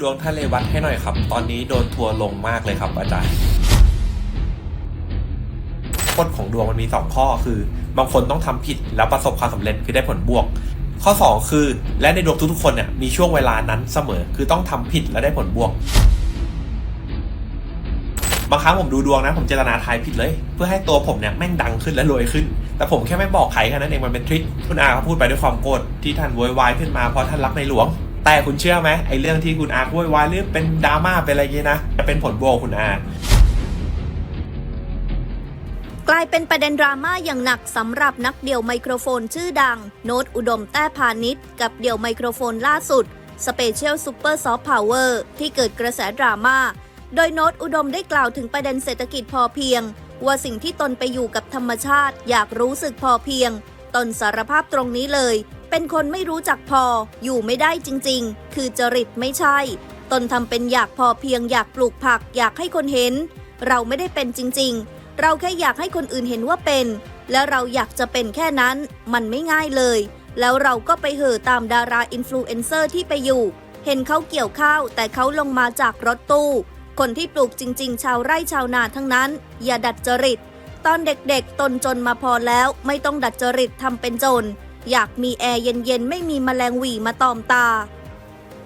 ดวงทะเลวัดให้หน่อยครับ ตอนนี้โดนทัวร์ลงมากเลยครับ อาจารย์กฎของดวงมันมีสองข้อคือ บางคนต้องทำผิดแล้วประสบความสำเร็จคือได้ผลบวก ข้อ 2 คือ และในดวงทุกๆคนเนี่ยมีช่วงเวลานั้นเสมอ คือต้องทำผิดแล้วได้ผลบวก บางครั้งผมดูดวงนะ ผมเจตนาทายผิดเลย เพื่อให้ตัวผมเนี่ยแม่งดังขึ้นและรวยขึ้น แต่ผมแค่ไม่บอกใครแค่นั้นเองมันเป็นทริคคุณอาเขาพูดไปด้วยความโกรธที่ท่านโวยวายขึ้นมาเพราะท่านรักในหลวง แต่คุณเชื่อไหมไอ้เรื่องที่คุณอาโวยวายหรือเป็นดราม่าเป็นอะไรอย่างงี้นะจะเป็นผลบวกคุณอา กลายเป็นประเด็นดราม่าอย่างหนักสำหรับนักเดี่ยวไมโครโฟนชื่อดัง โน้ตอุดมแต้พาณิชย์กับเดี่ยวไมโครโฟนล่าสุด Special Super Soft Power ที่เกิดกระแสดราม่า โดยโน้ตอุดมได้กล่าวถึงประเด็นเศรษฐกิจพอเพียง ว่าสิ่งที่ตนไปอยู่กับธรรมชาติ อยากรู้สึกพอเพียง ตนสารภาพตรงนี้เลย เป็นคนไม่รู้จักพอ อยู่ไม่ได้จริงๆ คือจริตไม่ใช่ ตนทำเป็นอยากพอเพียงอยากปลูกผักอยากให้คนเห็น เราไม่ได้เป็นจริงๆ เราแค่อยากให้คนอื่นเห็นว่าเป็น และเราอยากจะเป็นแค่นั้น มันไม่ง่ายเลย แล้วเราก็ไปเห่อตามดาราอินฟลูเอนเซอร์ที่ไปอยู่ เห็นเขาเกี่ยวข้าวแต่เขาลงมาจากรถตู้ คนที่ปลูกจริง ๆ ชาวไร่ชาวนาทั้งนั้น อย่าดัดจริต ตอนเด็กๆ ตนจนมาพอแล้วไม่ต้องดัดจริตทำเป็นจน อยากมีแอร์เย็นๆ ไม่มีแมลงหวีมาตอมตา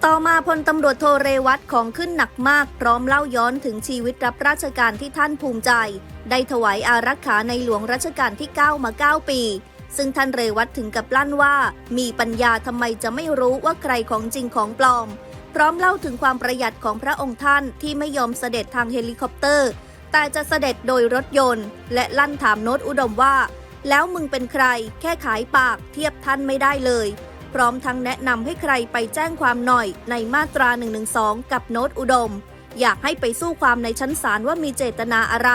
ต่อมาพลตำรวจโทเรวัตของขึ้นหนักมาก พร้อมเล่าย้อนถึงชีวิตรับราชการที่ท่านภูมิใจ ได้ถวายอารักขาในหลวงรัชกาลที่ 9 มา 9 ปี ซึ่งท่านเรวัตถึงกับลั่นว่า มีปัญญาทำไมจะไม่รู้ว่าใครของจริงของปลอม พร้อมเล่าถึงความประหยัดของพระองค์ท่านที่ไม่ยอมเสด็จทางเฮลิคอปเตอร์ แต่จะเสด็จโดยรถยนต์ และลั่นถามโน้ตอุดมว่า แล้วมึงเป็นใคร แค่ขายปากเทียบท่านไม่ได้เลย พร้อมทั้งแนะนำให้ใครไปแจ้งความหน่อยในมาตรา 112 กับโน้ตอุดม อยากให้ไปสู้ความในชั้นศาลว่ามีเจตนาอะไร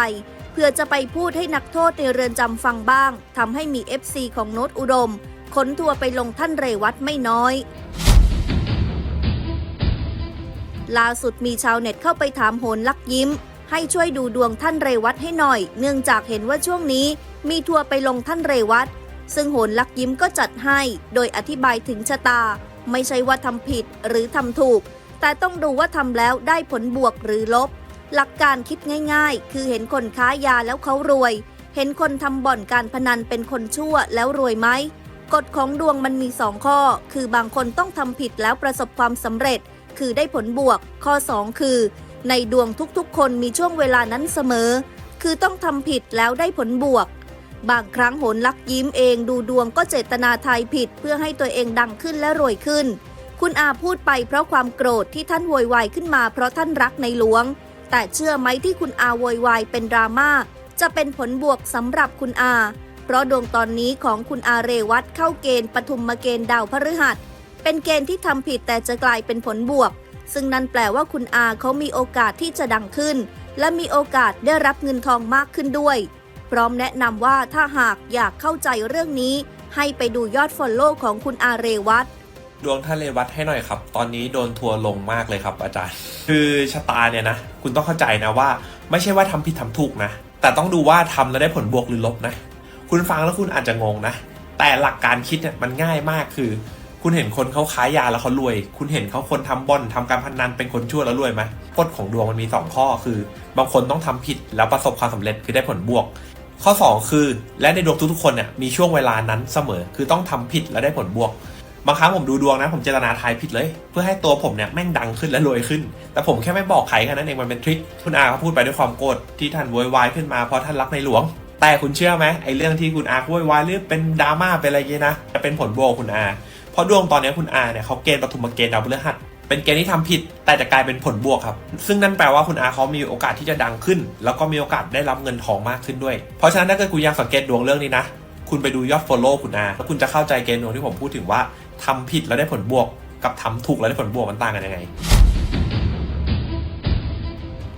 เพื่อจะไปพูดให้นักโทษในเรือนจำฟังบ้างทำให้มี FC ของโน้ตอุดมขนทัวไปลงท่านเรวัตไม่น้อยล่าสุดมีชาวเน็ตเข้าไปถามโหนลักยิ้ม ให้ช่วยดูดวงท่านเรวัตให้หน่อย เนื่องจากเห็นว่าช่วงนี้ มีทัวร์ไปลงท่านเรวัตซึ่งโหนลักยิ้มก็จัดให้ โดยอธิบายถึงชะตา ไม่ใช่ว่าทำผิดหรือทำถูก แต่ต้องดูว่าทำแล้วได้ผลบวกหรือลบ หลักการคิดง่าย ๆ คือเห็นคนค้ายาแล้วเขารวย เห็นคนทำบ่อนการพนันเป็นคนชั่วแล้วรวยไหมกฎของดวงมันมีสองข้อ คือบางคนต้องทำผิดแล้วประสบความสำเร็จ คือได้ผลบวก ข้อ 2 คือ ในดวงทุกๆ คนมีช่วงเวลานั้นเสมอ คือต้องทำผิดแล้วได้ผลบวก บางครั้งโหนลักยิ้มเองดูดวงก็เจตนาทายผิด เพื่อให้ตัวเองดังขึ้นและรวยขึ้น คุณอาพูดไปเพราะความโกรธที่ท่านโวยวายขึ้นมาเพราะท่านรักในหลวง แต่เชื่อไหมที่คุณอาโวยวายเป็นดราม่าจะเป็นผลบวกสำหรับคุณอา เพราะดวงตอนนี้ของคุณอาเรวัตเข้าเกณฑ์ปฐุมมาเกณฑ์ดาวพฤหัส เป็นเกณฑ์ที่ทำผิดแต่จะกลายเป็นผลบวก ซึ่งนั่นแปลว่าคุณอาเขามีโอกาสที่จะดังขึ้น และมีโอกาสได้รับเงินทองมากขึ้นด้วย พร้อมแนะนำว่าถ้าหากอยากเข้าใจเรื่องนี้ ให้ไปดูยอดฟอลโล่ของคุณอาเรวัตดวงทะเลวัดให้หน่อยครับ ตอนนี้โดนทัวร์ลงมากเลยครับ อาจารย์ คือชะตาเนี่ยนะ คุณต้องเข้าใจนะว่า ไม่ใช่ว่าทำผิดทำถูกนะ แต่ต้องดูว่าทำแล้วได้ผลบวกหรือลบนะ คุณฟังแล้วคุณอาจจะงงนะ แต่หลักการคิดเนี่ยมันง่ายมากคือ คุณเห็นคนเขาค้ายาแล้วเขารวย คุณเห็นเขาคนทำบ่อนทำการพนันเป็นคนชั่วแล้วรวยไหมกฎของดวงมันมีสองข้อคือ บางคนต้องทำผิดแล้วประสบความสำเร็จคือได้ผลบวก ข้อ 2 คือ และในดวงทุกๆคนเนี่ยมีช่วงเวลานั้นเสมอ คือต้องทำผิดแล้วได้ผลบวกบางครั้งผมดูดวงนะ ผมเจตนาทายผิดเลย เพื่อให้ตัวผมเนี่ยแม่งดังขึ้นและรวยขึ้น แต่ผมแค่ไม่บอกใครแค่นั้นเองมันเป็นทริคคุณอาเขาพูดไปด้วยความโกรธที่ท่านโวยวายขึ้นมาเพราะท่านรักในหลวง แต่คุณเชื่อไหมไอ้เรื่องที่คุณอาโวยวายหรือเป็นดราม่าเป็นอะไรอย่างงี้นะจะเป็นผลบวกคุณอา เพราะดวงตอนนี้คุณอาเนี่ยเขาเกณฑ์ปฐุมเกณฑ์ดาวพฤหัสเป็นเกณฑ์ที่ทำผิดแต่จะกลายเป็นผลบวกครับ ซึ่งนั่นแปลว่าคุณอาเขามีโอกาสที่จะดังขึ้น แล้วก็มีโอกาสได้รับเงินทองมากขึ้นด้วย เพราะฉะนั้นถ้าเกิดคุณอยากสังเกตดวงเรื่องนี้นะ คุณไปดูยอด follow คุณอาแล้วคุณจะเข้าใจเกณฑ์ดวงที่ผมพูดถึงว่าทำผิดแล้วได้ผลบวก กับทำถูกแล้วได้ผลบวกมันต่างกันยังไง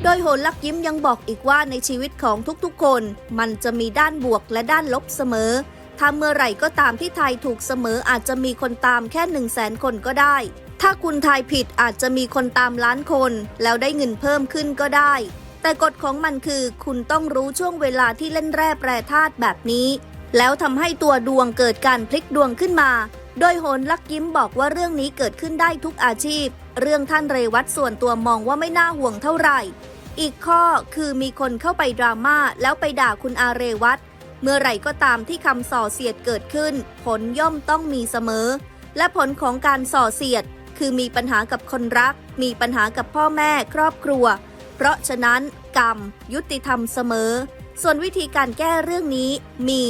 โดยโหนลักยิ้มยังบอกอีกว่าในชีวิตของทุกๆคน มันจะมีด้านบวกและด้านลบเสมอ ถ้าเมื่อไหร่ก็ตามที่ทายถูกเสมออาจจะมีคนตามแค่ 1 0 0 0 0แสนคนก็ได้ ถ้าคุณทายผิดอาจจะมีคนตามล้านคน แล้วได้เงินเพิ่มขึ้นก็ได้ แต่กฎของมันคือ คุณต้องรู้ช่วงเวลาที่เล่นแร่แปรธาตุแบบนี้ แล้วทำให้ตัวดวงเกิดการพลิกดวงขึ้นมา โดยโหนลักยิ้มบอกว่าเรื่องนี้เกิดขึ้นได้ทุกอาชีพ เรื่องท่านเรวัตส่วนตัวมองว่าไม่น่าห่วงเท่าไหร่ อีกข้อคือมีคนเข้าไปดราม่าแล้วไปด่าคุณอาเรวัต เมื่อไรก็ตามที่คำส่อเสียดเกิดขึ้น ผลย่อมต้องมีเสมอ และผลของการส่อเสียด คือมีปัญหากับคนรัก มีปัญหากับพ่อแม่ครอบครัว เพราะฉะนั้น กรรม ยุติธรรมเสมอ ส่วนวิธีการแก้เรื่องนี้มี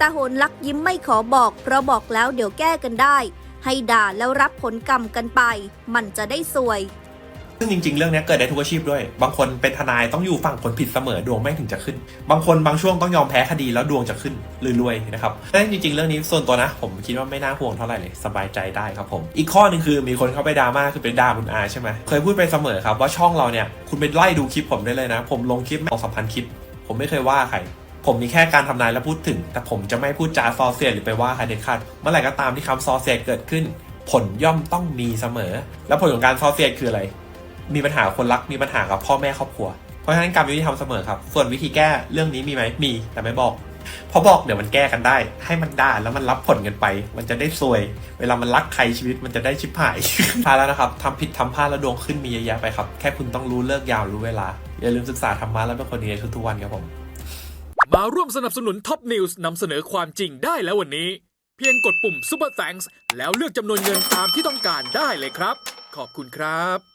ต่โหนลักยิ้มไม่ขอบอก เพราะบอกแล้วเดี๋ยวแก้กันได้ ให้ด่าแล้วรับผลกรรมกันไป มันจะได้สวย ซึ่งจริงๆ เรื่องนี้เกิดได้ทุกอาชีพด้วย บางคนเป็นทนายต้องอยู่ฝั่งคนผิดเสมอดวงไม่งถึงจะขึ้น บางคนบางช่วงต้องยอมแพ้คดีแล้วดวงจะขึ้นรวยนะครับแต่จริงๆ เรื่องนี้ส่วนตัวนะ ผมคิดว่าไม่น่าห่วงเท่าไหร่เลยสบายใจได้ครับผม อีกข้อหนึงคือมีคนเข้าไปดราม่าคือเป็นด่าคุณอาใช่ไหมเคยพูดไปเสมอครับว่าช่องเราเนี่ยคุณไปไล่ดูคลิปผมได้เลยนะ ผมลงคลิปสองสามพันคลิป ผมไม่เคยว่าใครผมมีแค่การทำนายและพูดถึง แต่ผมจะไม่พูดจาซอเสียหรือไปว่าใครเด็ดขาดเมื่อไหร่ก็ตามที่คำซอเสียเกิดขึ้น ผลย่อมต้องมีเสมอ แล้วผลของการซอเสียคืออะไร มีปัญหาคนรักมีปัญหากับพ่อแม่ครอบครัว เพราะฉะนั้นกรรมยุติธรรมเสมอครับ ส่วนวิธีแก้เรื่องนี้มีไหมมีแต่ไม่บอกพราะบอกเดี๋ยวมันแก้กันได้ ให้มันด่าแล้วมันรับผลกันไป มันจะได้ซวย เวลามันรักใครชีวิตมันจะได้ชิบหายพาแล้วนะครับทำผิดทำพลาดแล้วดวงขึ้นมีเยอะแยะไปครับ แค่คุณต้องรู้เลิกยาวรู้เวลา อย่าลืมศึกษาธรรมะแล้วเป็นคนดีในทุกๆวันครับผม มาร่วมสนับสนุนท็อปนิวส์นำเสนอความจริงได้แล้ววันนี้ เพียงกดปุ่ม Super Thanks แล้วเลือกจำนวนเงินตามที่ต้องการได้เลยครับ ขอบคุณครับ